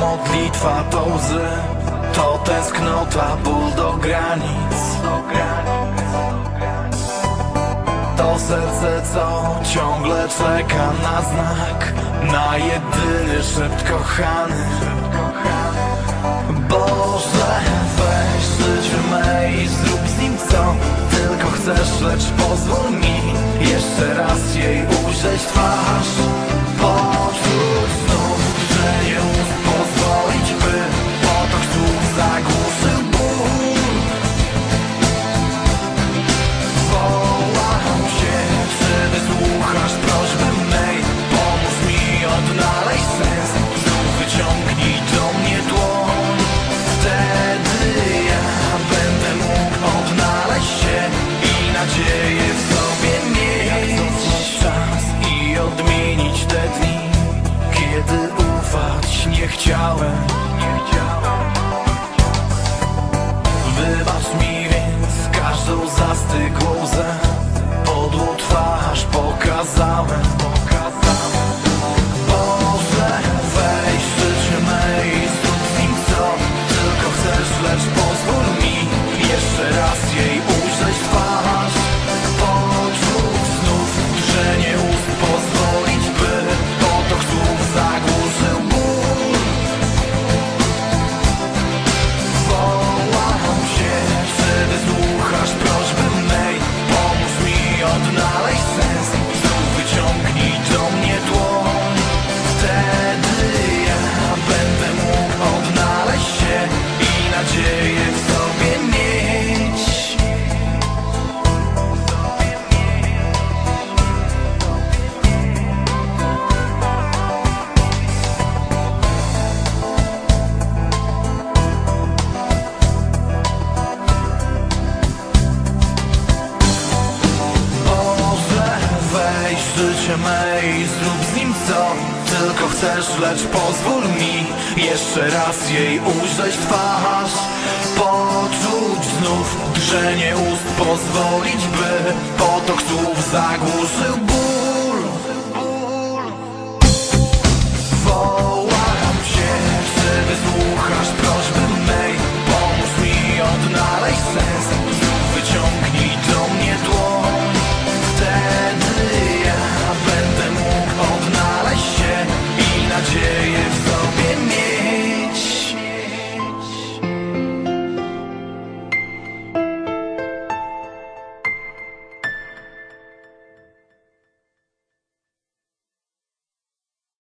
Modlitwa to łzy To tęsknota, ból do granic. To serce, co ciągle czeka na znak. Na jedyny szept kochany. Boże, weź życie me i zrób z nim co Tylko chcesz, lecz pozwól mi Jeszcze raz jej ujrzeć twarz. Poczuć ufać nie chciałem Wybacz mi więc każdą zastygłą łzę Podłą twarz Pokazałem i zrób z nim co Tylko chcesz, lecz pozwól mi Jeszcze raz jej ujrzeć twarz. Poczuć znów drżenie ust Pozwolić, by potok słów zagłuszył